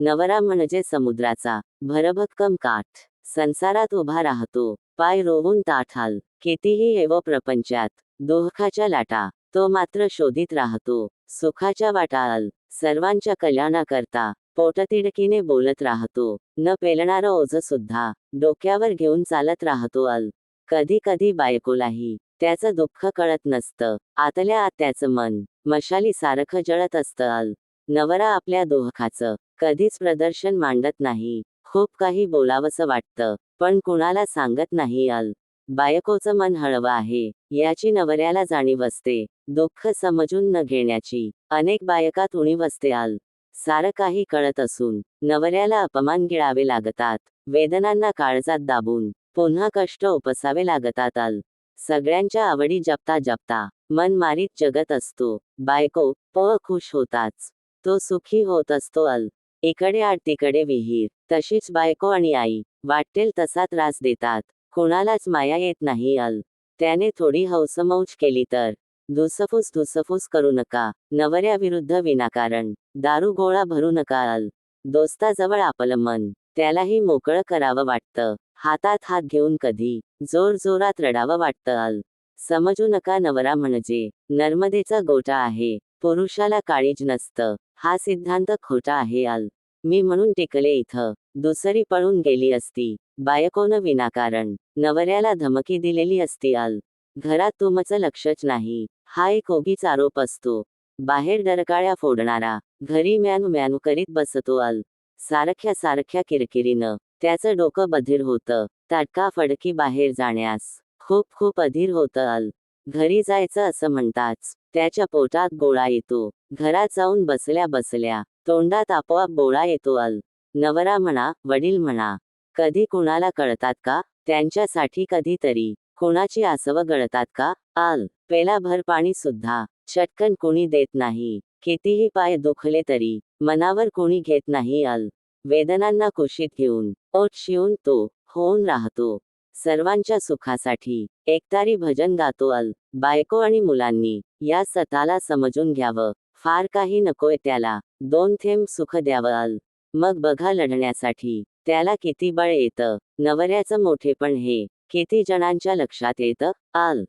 नवरा म्हणजे समुद्राचा भरभक्कम काठ. संसारात उभा राहतो पाय रोवून ताठाल. कितीही एव प्रपंचात दोहखाच्या लाटा तो मात्र शोधित राहतो. सुखाच्या वाटाल सर्वांच्या कल्याणाकरता पोटतिडकीने बोलत राहतो. न पेलणारं ओझ सुद्धा डोक्यावर घेऊन चालत राहतो अल. कधी कधी बायकोलाही त्याचं दुःख कळत नसतं. आतल्या आत त्याचं मन मशाली सारखं जळत असतं अल. नवरा आपल्या दोहखाचं कधीच प्रदर्शन मांडत नाही. खूप काही बोलावंसं वाटतं पण कुणाला सांगत नाही अल. बायकोचं मन हळवं आहे याची नवऱ्याला जाणीव असते दुःख समजून न घेण्याची. अनेक बायकात उणीव असते आल सारं काही कळत असून नवऱ्याला अपमान गिळावे लागतात वेदनांना काळजात दाबून पुन्हा कष्ट उपसावे लागतात आल सगळ्यांच्या आवडी जपता जपता मन मारीत जगत असतो बायको प खुश होताच. तो सुखी होत असतो अल. इकडे आड तिकडे विहीर तशीच बायको आणि आई. वाटेल तसा त्रास देतात. कुणालाच माया येत नाही अल. त्याने थोडी हौसमौज केली तर. धुसफूस धुसफूस करू नका. नवऱ्याविरुद्ध विनाकारण. दारू गोळा भरू नका अल. दोस्ताजवळ आपलं मन. त्यालाही मोकळं करावं वाटतं. हातात हात घेऊन कधी. जोर जोरात रडावं वाटतं अल. समजू नका नवरा म्हणजे. नर्मदेचा गोटा आहे. पुरुषाला काळीज नसतं. हा सिद्धांत खोटा आहे अल. मी म्हणून टिकले इथं. दुसरी पळून गेली असती. बायकोनं विनाकारण. नवऱ्याला धमकी दिलेली असती अल. घरात तुमचं लक्षच नाही. हा एक ओगीच आरोप असतो. बाहेर डरकाळ्या फोडणारा. घरी म्यानू म्यानू करीत बसतो अल. सारख्या सारख्या किरकिरीनं. त्याचं डोकं बधीर होतं. ताटका फडकी बाहेर जाण्यास. खूप खूप अधीर होतं अल. घरी जायचं असं म्हणताच. त्याच्या पोटात गोळा येतो. घरात जाऊन बसल्या बसल्या तोंडात आपोआप गोळा येतो अल. नवरा म्हणा वडील म्हणा. कधी कुणाला कळतात का? त्यांच्यासाठी कधीतरी. कोणाची आसवं गळतात का? आल पेला भर पाणी सुद्धा. चटकन कोणी देत नाही. कितीही पाय दुखले तरी. मनावर कोणी घेत नाही अल. वेदनांना कुशीत घेऊन. ओट शिवून तो होऊन राहतो. सर्वांच्या सुखासाठी. एकतारी भजन गातो अल बायको आणि मुलांनी. या सताला समजून घ्यावं. फार काही नकोय त्याला. दोन थेंब सुख द्यावं अल. मग बघा लढण्यासाठी. त्याला किती बळ येतं. नवऱ्याचं मोठेपण हे. किती जणांच्या लक्षात येतं? आल